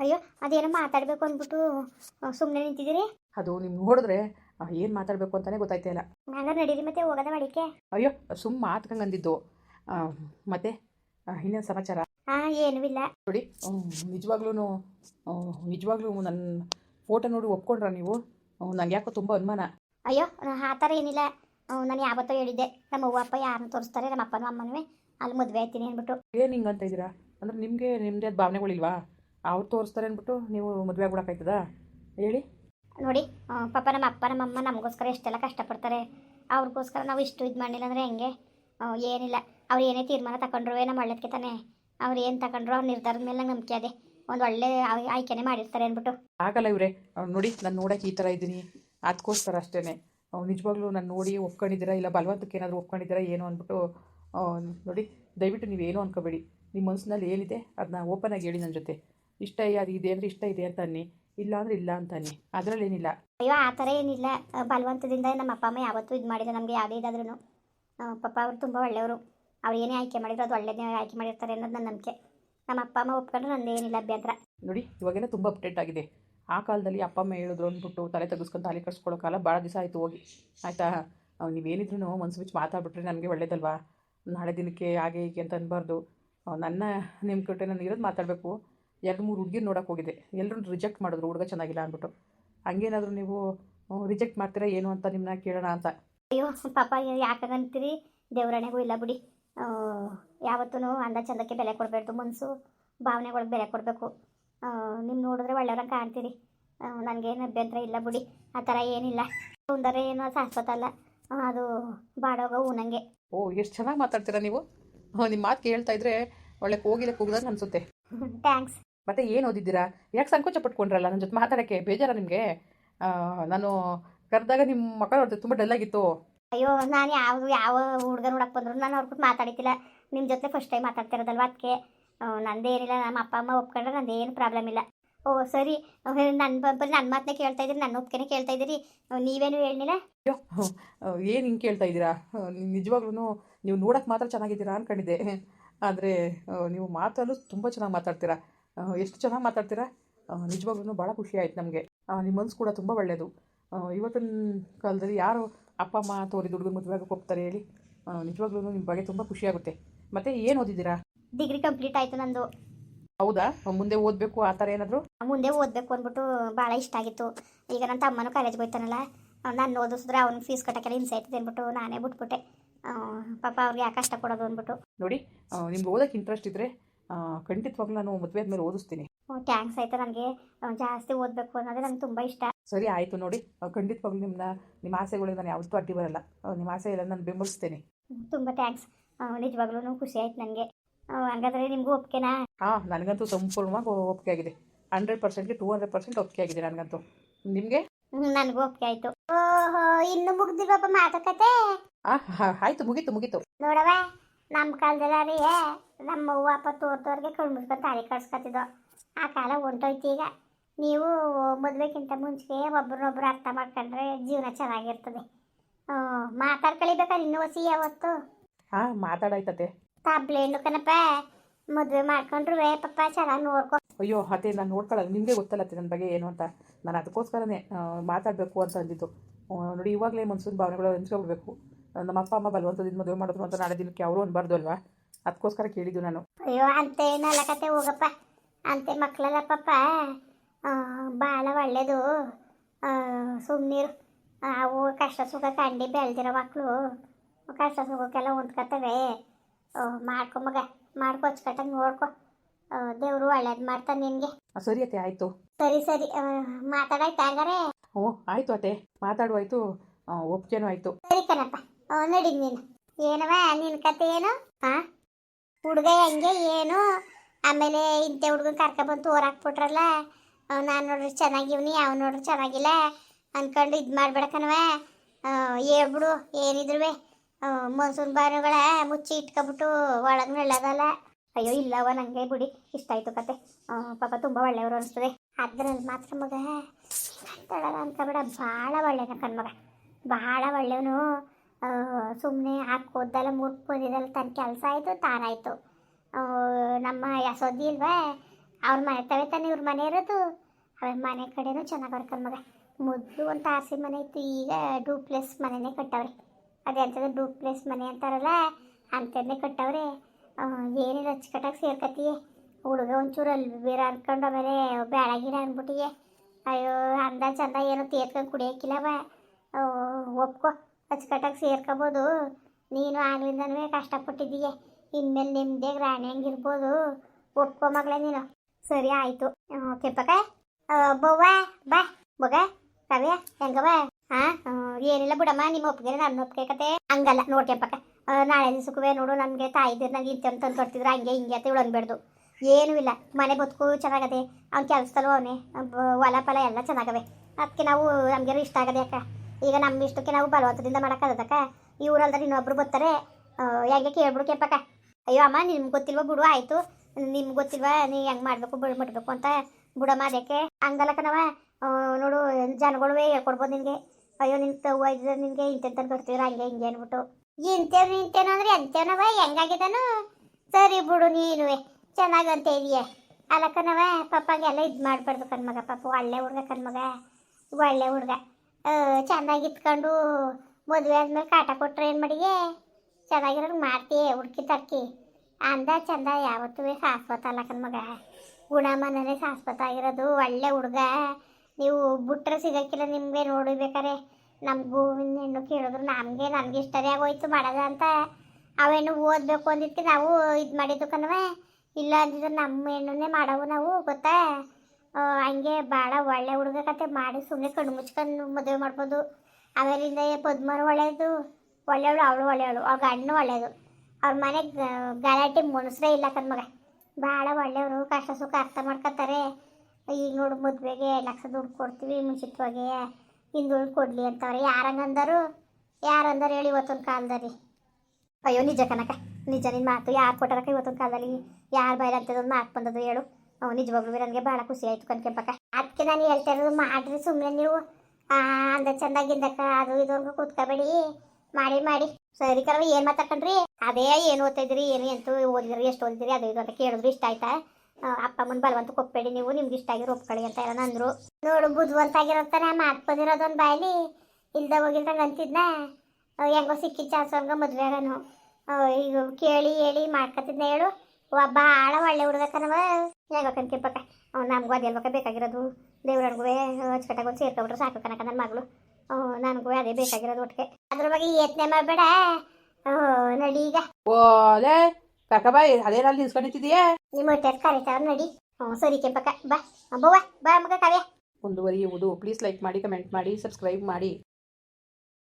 ಅಯ್ಯೋ ಅದೇನೋ ಮಾತಾಡಬೇಕು ಅಂದ್ಬಿಟ್ಟು ಸುಮ್ಮನೆ ನಿಂತಿದ್ದೀರಿ? ಅದು ನಿಮ್ಗೆ ನೋಡಿದ್ರೆ ಏನು ಮಾತಾಡಬೇಕು ಅಂತಲೇ ಗೊತ್ತಾಯ್ತಾ ಇಲ್ಲ. ಹಂಗಾರೆ ನಡೀರಿ ಮತ್ತೆ ಹೋಗೋದ ಮಡಿಕೆ? ಅಯ್ಯೋ ಸುಮ್ಮ ಮಾತ್ಕಂಗಂದಿದ್ದು. ಮತ್ತೆ ಇನ್ನೇನು ಸಮಾಚಾರ? ಹಾಂ ಏನೂ ಇಲ್ಲ. ನೋಡಿ ನಿಜವಾಗ್ಲೂ ನಿಜವಾಗ್ಲೂ ನನ್ನ ಫೋಟೋ ನೋಡಿ ಒಪ್ಕೊಂಡ್ರ ನೀವು? ನಂಗೆ ಯಾಕೋ ತುಂಬ ಅನುಮಾನ. ಅಯ್ಯೋ ಆ ಥರ ಏನಿಲ್ಲ. ನಾನು ಯಾವತ್ತೋ ಹೇಳಿದ್ದೆ. ನಮ್ಮ ಅವ್ವ ಅಪ್ಪ ಯಾರನ್ನ ತೋರಿಸ್ತಾರೆ ನಮ್ಮ ಅಪ್ಪನೂ ಅಮ್ಮನೂ. ಅಲ್ಲಿ ಮದುವೆ ಆಯ್ತೀನಿ ಅಂದ್ಬಿಟ್ಟು. ಏನು ಹಿಂಗೆ ಅಂತ ಇದ್ದೀರಾ? ಅಂದ್ರೆ ನಿಮಗೆ ನಿಮ್ಮದೇ ಭಾವನೆಗಳಿಲ್ವಾ? ಅವ್ರು ತೋರಿಸ್ತಾರೆ ಅಂದ್ಬಿಟ್ಟು ನೀವು ಮದುವೆ ಆಗ್ಬಿಡಕ್ಕಾಯ್ತದ? ಹೇಳಿ. ನೋಡಿ ಪಾಪ ನಮ್ಮ ಅಪ್ಪ ನಮ್ಮ ಅಮ್ಮ ನಮಗೋಸ್ಕರ ಎಷ್ಟೆಲ್ಲ ಕಷ್ಟಪಡ್ತಾರೆ. ಅವ್ರಿಗೋಸ್ಕರ ನಾವು ಇಷ್ಟು ಇದು ಮಾಡಿಲ್ಲ ಅಂದರೆ ಹೆಂಗೆ? ಏನಿಲ್ಲ. ಅವ್ರು ಏನೇ ತೀರ್ಮಾನ ತಗೊಂಡ್ರು ಏನೋ ಮಾಡ್ಲಿಕ್ಕೆ ತಾನೆ. ಅವ್ರು ಏನು ತಗೊಂಡ್ರು ಅವ್ರ ನಿರ್ಧಾರದ ಮೇಲೆ ನಂಗೆ ನಂಬಿಕೆ ಅದೇ. ಒಂದು ಒಳ್ಳೆ ಆಯ್ಕೆನೆ ಮಾಡಿರ್ತಾರೆ ಅಂದ್ಬಿಟ್ಟು. ಆಗಲ್ಲ ಇವರೇ. ನೋಡಿ ನಾನು ನೋಡೋಕೆ ಈ ಥರ ಇದ್ದೀನಿ. ಅದಕ್ಕೋಸ್ಕರ ಅಷ್ಟೇ ನಿಜವಾಗ್ಲೂ ನಾನು ನೋಡಿ ಒಪ್ಕೊಂಡಿದ್ದೀರಾ? ಇಲ್ಲ ಬಲವಂತಕ್ಕೆ ಏನಾದರೂ ಒಪ್ಕೊಂಡಿದ್ದೀರಾ ಏನೋ ಅಂದ್ಬಿಟ್ಟು ನೋಡಿ ದಯವಿಟ್ಟು ನೀವೇನು ಅನ್ಕೋಬೇಡಿ. ನಿಮ್ಮ ಮನಸ್ಸಿನಲ್ಲಿ ಏನಿದೆ ಅದನ್ನ ಓಪನ್ ಆಗಿ ಹೇಳಿ ನನ್ನ ಜೊತೆ. ಇಷ್ಟ ಅದು ಇದೆ ಅಂದರೆ ಇಷ್ಟ ಇದೆ ಅಂತ ಅನ್ನಿ. ಇಲ್ಲ ಅಂದ್ರೆ ಇಲ್ಲ ಅಂತಾನೆ ಅದರಲ್ಲೇನಿಲ್ಲ. ಅಯ್ಯೋ ಆ ಥರ ಏನಿಲ್ಲ. ಬಲವಂತದಿಂದ ನಮ್ಮ ಅಪ್ಪ ಅಮ್ಮ ಯಾವತ್ತೂ ಇದು ಮಾಡಿದ್ರೆ ನಮಗೆ ಯಾವುದೇ ಇದಾದ್ರೂ ಪಪ್ಪ ಅವ್ರು ತುಂಬ ಒಳ್ಳೆಯವರು. ಅವ್ರು ಏನೇ ಆಯ್ಕೆ ಮಾಡಿದ್ರು ಅದು ಒಳ್ಳೆಯದೇ ಆಯ್ಕೆ ಮಾಡಿರ್ತಾರೆ ಅನ್ನೋದು ನನ್ನ ನಂಬಿಕೆ. ನಮ್ಮ ಅಪ್ಪ ಅಮ್ಮ ಒಪ್ಕೊಂಡ್ರೆ ನಂದೇನಿಲ್ಲ ಅಭ್ಯಂತರ. ನೋಡಿ ಇವಾಗೆಲ್ಲ ತುಂಬ ಅಪ್ಡೇಟ್ ಆಗಿದೆ. ಆ ಕಾಲದಲ್ಲಿ ಅಪ್ಪ ಅಮ್ಮ ಹೇಳಿದ್ರು ಅಂದ್ಬಿಟ್ಟು ತಲೆ ತೆಗೆಸ್ಕೊಂಡು ತಲೆ ಕಟ್ಸ್ಕೊಳ್ಳೋ ಕಾಲ ಭಾಳ ದಿವಸ ಆಯಿತು ಹೋಗಿ. ಆಯಿತಾ? ನೀವೇನಿದ್ರು ಮನ್ಸು ಬಿಚ್ಚಿ ಮಾತಾಡ್ಬಿಟ್ರೆ ನನಗೆ ಒಳ್ಳೇದಲ್ವಾ? ನಾಳೆ ದಿನಕ್ಕೆ ಹಾಗೆ ಹೀಗೆ ಅಂತ ಅನ್ಬಾರ್ದು. ನನ್ನ ನಿಮ್ಮ ಕೊಟ್ಟೆ ನಾನು ಇರೋದು ಮಾತಾಡಬೇಕು. ಎರಡು ಮೂರು ಹುಡುಗಿರು ನೋಡೋಕೆ ಹೋಗಿದೆ ಎಲ್ಲರೂ ರಿಜೆಕ್ಟ್ ಮಾಡಿದ್ರು ಹುಡುಗ ಚೆನ್ನಾಗಿಲ್ಲ ಅಂದ್ಬಿಟ್ಟು. ಹಂಗೇನಾದರೂ ನೀವು ರಿಜೆಕ್ಟ್ ಮಾಡ್ತೀರಾ ಏನು ಅಂತ ನಿಮ್ಮನ್ನ ಕೇಳೋಣ ಅಂತ. ಅಯ್ಯೋ ಪಾಪ ಯಾಕಾಗಂತೀರಿ ದೇವರಣೆಗೂ ಇಲ್ಲ ಬಿಡಿ. ಯಾವತ್ತೂ ಅಂದ ಚಂದಕ್ಕೆ ಬೆಲೆ ಕೊಡಬಾರ್ದು ಮನಸ್ಸು ಭಾವನೆಗಳಿಗೆ ಬೆಲೆ ಕೊಡಬೇಕು. ನಿಮ್ಮ ನೋಡಿದ್ರೆ ಒಳ್ಳೆಯವ್ರಂಗೆ ಕಾಣ್ತೀರಿ. ನನಗೇನು ಅಭ್ಯಂತರ ಇಲ್ಲ ಬಿಡಿ. ಆ ಥರ ಏನಿಲ್ಲ. ತೊಂದರೆ ಏನೋ ಶಾಶ್ವತ ಅಲ್ಲ. ಅದು ಬಾಡೋಗ ನಂಗೆ ಓ ಎಷ್ಟು ಚೆನ್ನಾಗಿ ಮಾತಾಡ್ತೀರಾ ನೀವು? ನಿಮ್ಮ ಮಾತು ಕೇಳ್ತಾ ಇದ್ರೆ ಒಳ್ಳೆ ಕೋಗಿಲೆ ಕೂಗ್ದಂಗೆ ಅನಿಸುತ್ತೆ. ಥ್ಯಾಂಕ್ಸ್ ಮತ್ತೆ ಏನು ಓದಿದ್ದೀರಾ? ಯಾಕೆ ಸಂಕೋಚ ಪಟ್ಕೊಂಡ್ರಲ್ಲ? ನನ್ನ ಜೊತೆ ಮಾತಾಡೋಕ್ಕೆ ಬೇಜಾರ ನಿಮಗೆ? ನಾನು ಕರೆದಾಗ ನಿಮ್ಮ ಮಕ್ಕಳು ನೋಡಿದೆ ತುಂಬ ಡಲ್ಲಾಗಿತ್ತು ಅಯ್ಯೋ ನಾನು ಯಾವ ಯಾವ ಹುಡುಗ ನೋಡಕ್ಕೆ ಬಂದ್ರು ನಾನು ಅವ್ರ ಮಾತಾಡಿತಿಲ್ಲ. ನಿಮ್ಮ ಜೊತೆ ಫಸ್ಟ್ ಟೈಮ್ ಮಾತಾಡ್ತಿರೋದಲ್ವ ಅದಕ್ಕೆ ನಂದೇನಿಲ್ಲ ನಮ್ಮ ಅಪ್ಪ ಅಮ್ಮ ಒಪ್ಕೊಂಡ್ರೆ ನಂದೇನು ಪ್ರಾಬ್ಲಮ್ ಇಲ್ಲ. ಓ ಸರಿ. ನನ್ನ ಬರೀ ನನ್ನ ಮಾತನ್ನೇ ಕೇಳ್ತಾ ಇದ್ದೀರಿ ನನ್ನ ಒಪ್ಪಿಗೆ ಕೇಳ್ತಾ ಇದ್ದೀರಿ. ನೀವೇನು ಹೇಳಿಲ್ಲ ಅಯ್ಯೋ ಏನು ಹಿಂಗೆ ಕೇಳ್ತಾ ಇದ್ದೀರಾ? ನಿಜವಾಗ್ಲೂ ನೀವು ನೋಡಕ್ಕೆ ಮಾತ್ರ ಚೆನ್ನಾಗಿದ್ದೀರಾ ಅಂದ್ಕೊಂಡಿದ್ದೆ ಆದರೆ ನೀವು ಮಾತಾಡಲು ತುಂಬ ಚೆನ್ನಾಗಿ ಮಾತಾಡ್ತೀರಾ. ಎಷ್ಟು ಚೆನ್ನಾಗಿ ಮಾತಾಡ್ತೀರಾ? ನಿಜವಾಗ್ಲೂ ಭಾಳ ಖುಷಿ ಆಯ್ತು ನಮಗೆ. ನಿಮ್ಮ ಮನಸ್ಸು ಕೂಡ ತುಂಬ ಒಳ್ಳೆಯದು ಇವತ್ತಿನ ಕಾಲದಲ್ಲಿ ಯಾರು ಅಪ್ಪ ಅಮ್ಮ ತೋರಿ ದುಡ್ಡು ಮದುವೆಗೆ ಹೋಗ್ತಾರೆ ಹೇಳಿ? ನಿಜವಾಗ್ಲೂ ನಿಮ್ಮ ಬಗ್ಗೆ ತುಂಬ ಖುಷಿಯಾಗುತ್ತೆ ಮತ್ತೆ ಏನು ಓದಿದ್ದೀರಾ? ಡಿಗ್ರಿ ಕಂಪ್ಲೀಟ್ ಆಯಿತು ನಂದು. ಹೌದಾ? ಮುಂದೆ ಓದಬೇಕು ಆ ಥರ ಏನಾದರೂ? ಮುಂದೆ ಓದಬೇಕು ಅಂದ್ಬಿಟ್ಟು ಭಾಳ ಇಷ್ಟ ಆಗಿತ್ತು. ಈಗ ನನ್ನ ತಮ್ಮನೂ ಕಾಲೇಜ್ಗೆ ಹೋಯ್ತಾನಲ್ಲ ನಾನು ಓದಿಸಿದ್ರೆ ಅವ್ನಿಗೆ ಫೀಸ್ ಕಟ್ಟೋಕ್ಕೆಲ್ಲ ಹಿಂಸೆ ಆಯ್ತದೆ ಅಂದ್ಬಿಟ್ಟು ನಾನೇ ಬಿಟ್ಬಿಟ್ಟೆ. ಪಾಪ ಅವ್ರಿಗೆ ಯಾಕೆ ಕಷ್ಟ ಕೊಡೋದು ಅಂದ್ಬಿಟ್ಟು. ನೋಡಿ ನಿಮ್ಗೆ ಓದಕ್ಕೆ ಇಂಟ್ರೆಸ್ಟ್ ಇದ್ದರೆ ಖಂಡಿತವಾಗ್ಲೂ ನಾನು ಮದುವೆ ಆದ್ಮೇಲೆ ಓದಿಸ್ತೀನಿ. ಥ್ಯಾಂಕ್ಸ್ ಆಯ್ತಾ ನನಗೆ? ಜಾಸ್ತಿ ಓದಬೇಕು ಅನ್ನೋದೇ ನಂಗೆ ತುಂಬ ಇಷ್ಟ. ಸರಿ ಆಯಿತು ನೋಡಿ. ಖಂಡಿತವಾಗ್ಲೂ ನಿಮ್ಮನ್ನ ನಿಮ್ಮ ಆಸೆಗಳಿಗೆ ನಾನು ಯಾವತ್ತೂ ಅಡ್ಡಿ ಬರಲ್ಲ. ನಿಮ್ಮ ಆಸೆ ಎಲ್ಲ ನಾನು ಬೆಂಬಲಿಸ್ತೇನೆ. ತುಂಬ ಥ್ಯಾಂಕ್ಸ್ ನಿಜವಾಗ್ಲೂ ಖುಷಿ ಆಯ್ತು ನನಗೆ ಹಂಗಾದ್ರೆ ನಿಮಗೂ ಒಪ್ಕೆನಾ ಹಾಂ ನನಗಂತೂ ಸಂಪೂರ್ಣವಾಗಿ ಒಪ್ಪಿಗೆ ಆಗಿದೆ. ಹಂಡ್ರೆಡ್ ಪರ್ಸೆಂಟ್ಗೆ ಟೂ ಹಂಡ್ರೆಡ್ ಪರ್ಸೆಂಟ್ ಒಪ್ಪಿಗೆ ಆಗಿದೆ ನನಗಂತೂ. ನಿಮಗೆ? ನನಗೂ ಒಪ್ಪಿಗೆ ಆಯ್ತು. ಓಹೋ ಇನ್ನು ಮುಗ್ದಿಲ್ಲಪ್ಪ ಮಾತುಕತೆ? ಆಯ್ತು ಮುಗೀತು ಮುಗೀತು. ನೋಡವ ನಮ್ಮ ಕಾಲದಲ್ಲಿ ನಮ್ಮ ಅವ್ವ ಅಪ್ಪ ತೋರ್ದವ್ರಿಗೆ ಕಣ್ ಮುಚ್ಕೊಂಡು ತಾಳಿ ಕಳ್ಸ್ಕೊತಿದ್ದೋ. ಆ ಕಾಲ ಹೊಂಟೋಯ್ತು ಈಗ. ನೀವು ಮದುವೆಗಿಂತ ಮುಂಚೆ ಒಬ್ರನ್ನೊಬ್ರು ಅರ್ಥ ಮಾಡ್ಕೊಂಡ್ರೆ ಜೀವನ ಚೆನ್ನಾಗಿರ್ತದೆ. ಮಾತಾಡ್ ಮಾತಾಡ್ಕೊಳಿಬೇಕಾದ್ರೆ ಇನ್ನೂ ಹೊಸಿ ಯಾವತ್ತು? ಹಾಂ ಮಾತಾಡಾಯ್ತತೆ. ತಬ್ಲೇನು ಕಣಪ್ಪ ಮದುವೆ ಮಾಡ್ಕೊಂಡ್ರು ಪಪ್ಪ ಚೆನ್ನಾಗಿ ನೋಡ್ಕೊ. ಅಯ್ಯೋ ಅದೇ ನಾನು ನೋಡ್ಕೊಳ್ಳಲ್ಲ ನಿಮಗೆ ಗೊತ್ತಲ್ಲತ್ತೆ ನನ್ನ ಬಗ್ಗೆ ಏನು ಅಂತ. ನಾನು ಅದಕ್ಕೋಸ್ಕರನೇ ಮಾತಾಡಬೇಕು ಅಂತ ಅಂದಿದ್ದು. ನೋಡಿ ಇವಾಗಲೇ ಮನ್ಸಿನ ಭಾವನೆಗಳು ಹಂಚ್ಕೊಬಿಡ್ಬೇಕು. ನಮ್ಮ ಅಪ್ಪ ಅಮ್ಮ ಬಲವಂತದಿಂದ ಮದುವೆ ಮಾಡಿದ್ರು ಅಂತ ನಾಳೆ ದಿನಕ್ಕೆ ಅವರು ಅನ್ಬಾರ್ದು ಅಲ್ವಾ ಅದಕ್ಕೋಸ್ಕರ ಕೇಳಿದ್ದು ನಾನು. ಅಯ್ಯೋ ಅಂತೆ ಕತೆ ಹೋಗಪ್ಪ. ಅಂತೆ ಮಕ್ಕಳೆಲ್ಲ ಪಾಪ ಭಾಳ ಒಳ್ಳೇದು. ಸುಮ್ಮನಿರು ಅವು ಕಷ್ಟ ಸುಖ ಕಂಡು ಬೆಳೆದಿರೋ ಮಕ್ಕಳು ಕಷ್ಟ ಸುಖಕ್ಕೆಲ್ಲ ಹೊಂದ್ಕೊತವೆ. ಮಾಡ್ಕೊ ಮಗ. ಮಾಡ್ಕೊ ಅಚ್ಚುಕಟ್ಟಾಗಿ ನೋಡ್ಕೊ. ದೇವರು ಒಳ್ಳೇದು ಮಾಡ್ತಾನೆ ನಿನಗೆ. ಸರಿ ಅತ್ತೆ ಆಯಿತು. ಸರಿ ಸರಿ. ಮಾತಾಡಾಯ್ತು ಹಂಗಾರೆ? ಹ್ಞೂ ಆಯಿತು ಅತ್ತೆ. ಮಾತಾಡುವಾಯ್ತು. ಒಪ್ಪಿಗೆನೂ ಆಯಿತು. ಸರಿ ಕಣಪ್ಪ. ನಡಿ ನೀನು. ಏನವ ನಿನ್ನ ಕತೆ ಏನು? ಹಾ ಹುಡುಗ ಹೆಂಗೆ ಏನು? ಆಮೇಲೆ ಇಂಥ ಹುಡುಗನ ಕರ್ಕೊಬಂದು ತೋರಾಕ್ಬಿಟ್ರಲ್ಲ? ನಾನು ನೋಡ್ರಿ ಚೆನ್ನಾಗಿವ್ನಿ, ಅವ್ನು ನೋಡ್ರಿ ಚೆನ್ನಾಗಿಲ್ಲ. ಅನ್ಕೊಂಡು ಇದು ಮಾಡ್ಬೇಡ ಕಣವ ಹೇಳ್ಬಿಡು ಏನಿದ್ರು ಮನ್ಸೂನ್ ಬಾನುಗಳ ಮುಚ್ಚಿ ಇಟ್ಕೊಬಿಟ್ಟು ಒಳಗೆ ನೆಳ್ಳದಲ್ಲ ಅಯ್ಯೋ ಇಲ್ಲವ ನನಗೆ ಬಿಡಿ. ಇಷ್ಟ ಆಯ್ತು ಕತೆ. ಪಾಪ ತುಂಬ ಒಳ್ಳೆಯವರು ಅನಿಸ್ತದೆ. ಅದ್ರಲ್ಲಿ ಮಾತ್ರ ಮಗ ಅಂತಾಳಲ್ಲ ಅನ್ಕೊಬೇಡ. ಭಾಳ ಒಳ್ಳೆಯನ ಕಣ್ಮಗ. ಭಾಳ ಒಳ್ಳೆಯವನು ಸುಮ್ಮನೆ ಹಾಕೋದಲ್ಲ ಮುರ್ಕ್ ಬಂದಿದ್ದಲ್ಲ ತನ್ನ ಕೆಲಸ ಆಯಿತು ತಾನಾಯಿತು ನಮ್ಮ ಯಸೋದಿ ಇಲ್ವಾ, ಅವ್ರ ಮನೆ ತವೆ ತಾನೆ ಇವ್ರ ಮನೆ ಇರೋದು. ಅವ್ರ ಮನೆ ಕಡೆನೂ ಬರ್ತಾನ ಮಗ. ಮೊದಲು ಒಂದು ತಾರಸಿ ಮನೆ ಇತ್ತು, ಈಗ ಡೂಪ್ಲೆಸ್ ಮನೆನೇ ಕಟ್ಟವ್ರೆ. ಅದೇ ಅಂತಂದ್ರೆ ಮನೆ ಅಂತಾರಲ್ಲ ಅಂಥದ್ದೇ ಕಟ್ಟವ್ರೆ. ಏನಿಲ್ಲ, ಅಚ್ಚುಕಟ್ಟಾಗಿ ಸೇರ್ಕತಿ ಹುಡುಗ ಒಂಚೂರು ಅಲ್ಲಿ ಬೇರೆ ಅನ್ಕೊಂಡು ಆಮೇಲೆ ಬೇಡ ಗಿಡ ಅಂದ್ಬಿಟ್ಟಿಗೆ ಅಯ್ಯೋ ಅಂದ ಚಂದ ಏನೋ ತೇರ್ಕೊಂಡು ಕುಡಿಯೋಕ್ಕಿಲ್ಲವ ಒಪ್ಕೊ. ಅಚ್ಚುಕಟ್ಟಾಗಿ ಸೇರ್ಕೋಬೋದು. ನೀನು ಆಗ್ಲಿಂದನೂ ಕಷ್ಟಪಟ್ಟಿದ್ದೀಯ. ಇನ್ಮೇಲೆ ನಿಮ್ಮದೇ ರಾಣಿ ಹಂಗಿರ್ಬೋದು. ಒಪ್ಕೊ ಮಗಳೇ ನೀನು. ಸರಿ, ಆಯಿತು. ಕೆಂಪಕ್ಕ ಬವ್ವ, ಬಾ. ಮಗ ಕವ್ಯ ಹೆಂಗವ ಹಾಂ ಏನಿಲ್ಲ ಬಿಡಮ್ಮ, ನಿಮ್ಮ ಒಪ್ಪಿಗೆ ನನ್ನ ಒಪ್ಪಿಗೆ ಕತೆ. ಹಂಗಲ್ಲ ನೋಡಿ ಕೆಂಪಕ್ಕ ನಾಳೆ ದಿವಸಕ್ಕೂ ನೋಡು, ನನಗೆ ತಾಯಿದ್ರು ನಂಗೆ ಇಂತ ತಂದು ಕೊಡ್ತಿದ್ರು ಹಂಗೆ ಹಿಂಗೆ ಅಂತ ಅನ್ಬೇಡ್ದು ಏನೂ ಇಲ್ಲ, ಮನೆ ಬದುಕು ಚೆನ್ನಾಗದೆ. ಅವ್ನು ಕೆಲಸದಲ್ಲೂ ಅವನೇ. ಹೊಲ ಫಲ ಎಲ್ಲ ಚೆನ್ನಾಗವೆ. ಅದಕ್ಕೆ ನಾವು ನಮಗೆಲ್ಲ ಇಷ್ಟ ಆಗದೆ ಅಕ್ಕ. ಈಗ ನಮ್ಮ ಇಷ್ಟಕ್ಕೆ ನಾವು ಬಲವಂತದಿಂದ ಈ ಇವ್ರಲ್ದ್ರೆ ಇನ್ನೊಬ್ರು ಬರ್ತಾರೆ. ಹೆಂಗೆ ಕೇಳ್ಬಿಡು ಕೆಂಪಕ್ಕ ಅಯ್ಯೋ ಅಮ್ಮ, ನಿಮ್ಗೆ ಗೊತ್ತಿಲ್ವ ಬಿಡು, ಆಯಿತು. ನಿಮ್ಗೆ ಗೊತ್ತಿಲ್ವಾ, ನೀ ಹೆಂಗೆ ಮಾಡಬೇಕು ಬಿಡು ಮುಟ್ಬೇಕು ಅಂತ ಬಿಡಮ್ಮ ಅದಕ್ಕೆ. ಹಂಗಲ್ಲ ಕಣವ ನೋಡು ಜನಗಳು ಹೇಳ್ಕೊಡ್ಬೋದು ನಿನಗೆ. ಅಯ್ಯೋ, ನಿನ್ ತವ್ವ ಇದ್ರೆ ನಿನಗೆ ಇಂತೆಂತ ಬರ್ತೀರ ಹಂಗೆ ಹಿಂಗೆ ಅಂದ್ಬಿಟ್ಟು ಇಂತೇನು ಇಂತೇನು ಅಂದ್ರೆ ಎಂತೇನವ, ಹೆಂಗಾಗಿದ್ದಾನು? ಸರಿ ಬಿಡು ನೀನುವೆ, ಚೆನ್ನಾಗಂತ ಇದೆಯಾ. ಅಲ್ಲ ಕಣವ ಪಪ್ಪಗೆಲ್ಲ ಇದು ಮಾಡಬಾರ್ದು ಕಣ್ಮಗ, ಪಾಪ ಒಳ್ಳೆ ಹುಡ್ಗ ಕಣ್ಮಗ. ಒಳ್ಳೆ ಹುಡ್ಗ. ಚೆನ್ನಾಗಿ ಇತ್ಕೊಂಡು ಮದುವೆ ಆದ್ಮೇಲೆ ಕಾಟ ಕೊಟ್ರೆ ಏನು ಮಾಡಿಗೆ? ಚೆನ್ನಾಗಿರೋದು ಮಾಡ್ತೀಯ ಹುಡ್ಕಿ ತರ್ಕಿ. ಅಂದ ಚಂದ ಯಾವತ್ತೂ ಶಾಶ್ವತ ಅಲ್ಲಕನ್ ಮಗ. ಗುಣಮನನೇ ಶಾಶ್ವತ ಆಗಿರೋದು, ಒಳ್ಳೆ ಹುಡುಗ. ನೀವು ಬಿಟ್ರೆ ಸಿಗಕ್ಕಿಲ್ಲ ನಿಮಗೆ ನೋಡಿಬೇಕಾರೆ ನಮಗೂ ಹೆಣ್ಣು ಕೇಳಿದ್ರು, ನಮಗೆ ನನಗೆ ಇಷ್ಟನೇ ಆಗೋಯ್ತು, ಮಾಡೋದ ಅಂತ. ಅವೇನು ಓದಬೇಕು ಅಂದಿದ್ದಕ್ಕೆ ನಾವು ಇದು ಮಾಡಿದ್ದು ಕಣವೇ ಇಲ್ಲ ಅಂದಿದ್ರೆ ನಮ್ಮ ಹೆಣ್ಣನ್ನೇ ಮಾಡವು ನಾವು, ಗೊತ್ತಾ? ಹಂಗೆ ಭಾಳ ಒಳ್ಳೆ ಹುಡುಗ ಕತೆ ಮಾಡಿ ಸುಮ್ಮನೆ ಕಣ್ಣು ಮುಚ್ಕೊಂಡು ಮದುವೆ ಮಾಡ್ಬೋದು. ಆಮೇಲಿಂದ ಪದ್ಮರು ಒಳ್ಳೆಯದು ಒಳ್ಳೆಯವಳು ಅವಳು ಒಳ್ಳೆಯವಳು ಅವ್ರ ಗಂಡನು ಒಳ್ಳೆಯದು ಅವ್ರ ಮನೆಗೆ ಗಲಾಟೆ ಮುಣಸ್ರೇ ಇಲ್ಲ ಕಣ್ಮಗ ಭಾಳ ಒಳ್ಳೆಯವರು ಕಷ್ಟ ಸುಖ ಅರ್ಥ ಮಾಡ್ಕೊತಾರೆ. ಈಗ ನೋಡು ಮದುವೆಗೆ ಲಕ್ಷ ದುಡ್ಡು ಕೊಡ್ತೀವಿ, ಮುಂಚಿತವಾಗಿ ಹಿಂದುಳಿದು ಕೊಡಲಿ ಅಂತವ್ರೆ. ಯಾರಂಗಂದರು ಯಾರಂದರು ಹೇಳಿ ಇವತ್ತೊಂದು ಕಾಲದಲ್ಲಿ? ಅಯ್ಯೋ ನಿಜ ಕನಕ, ನಿಜ ನಿನ್ನ ಮಾತು. ಯಾರು ಕೊಟ್ಟಾರಕ್ಕ ಇವತ್ತೊಂದು ಕಾಲದಲ್ಲಿ? ಯಾರು ಬೈರ ಅಂತದೊಂದು ಮಾತು ಬಂದದ್ದು ಹೇಳು. ಅವ್ ನಿಜವಾಗ್ಲೂ ನನಗೆ ಭಾಳ ಖುಷಿ ಆಯಿತು ಕನ್ಕೆಂಪಕ್ಕ ಅದಕ್ಕೆ ನಾನು ಹೇಳ್ತಾ ಇರೋದು ಮಾಡ್ರಿ ಸುಮ್ಮನೆ ನೀವು. ಅಂದ ಚಂದಾಗಿಂದಕ್ಕ ಅದು ಇದು ಕೂತ್ಕೋಬೇಡಿ. ಮಾಡಿ ಮಾಡಿ. ಸರಿ ಕರವ ಏನು ಮಾತಾಡ್ಕೊಂಡ್ರಿ? ಅದೇ ಏನು ಓದ್ತಾಯಿದ್ರಿ ಏನು ಎಂತೂ ಓದಿದ್ರಿ, ಎಷ್ಟು ಓದಿದ್ರಿ, ಅದು ಇದು ಅಂತ ಕೇಳಿದ್ರು, ಇಷ್ಟ ಆಯ್ತಾ? ಅಪ್ಪ ಅಮ್ಮನ ಬಲವಂತ ಕೊಪ್ಪಬೇಡಿ ನೀವು, ನಿಮ್ಗೆ ಇಷ್ಟ ಆಗಿರೋ ಒಪ್ಕೊಳ್ಳಿ ಅಂತ ಎಲ್ಲ ಅಂದ್ರು. ನೋಡು ಬುದ್ಧಿವಂತಾಗಿರೋತಾನೆ ಮಾತು ಬಂದಿರೋದೊಂದು ಬಾಯಲ್ಲಿ. ಇಲ್ದ ಹೋಗಿಲ್ದಂಗೆ ಅಂತಿದ್ನ? ಹೆಂಗೋ ಸಿಕ್ಕಿದ ಚಾನ್ಸ್ ಹಂಗ ಮದುವೆ ಆಗನು ಈಗ ಕೇಳಿ, ಹೇಳಿ ಮಾಡ್ಕೊತಿದ್ನ ಹೇಳು. ಒಬ್ಬ ಆಳ ಒಳ್ಳೆ ಹುಡುಗಕ್ಕನವ ಕಣವ ಕೆಂಪಕ್ಕ ಅವ್ನು ಅದೇ ಅದೆಲ್ವಕ್ಕ ಬೇಕಾಗಿರೋದು. ದೇವ್ರನ್ಗೂ ಹಚ್ಕಟ್ಟಾಗ ಒಂದು ಸೇರ್ಕೊಬಿಟ್ರೆ ಸಾಕು ಕನಕ ನನ್ನ ಮಗಳು. ನನಗೂ ಅದೇ ಬೇಕಾಗಿರೋದು ಒಟ್ಟಿಗೆ. ಅದ್ರ ಬಗ್ಗೆ ಯತ್ನೆ ಮಾಡಬೇಡ. ನಡಿ ಈಗ. ಓ ಅದೇ ಕರ್ಕಬಾಯ್ ಅದೇನಲ್ಲಿ ನಿಲ್ಸ್ಕೊಂಡಿದ್ದೀಯಾ ನಿಮ್ಮ ಹೊಟ್ಟೆ ಕರೀತಾರ ನಡಿ. ಹ್ಞೂ ಸರಿ ಕೆಂಪಕ್ಕ ಬಾ. ಬವ್ವ ಬಾ ಮಗ ಕಾವ್ಯ. ಮುಂದುವರಿಯುವುದು. ಪ್ಲೀಸ್ ಲೈಕ್ ಮಾಡಿ ಕಮೆಂಟ್ ಮಾಡಿ ಸಬ್ಸ್ಕ್ರೈಬ್ ಮಾಡಿ.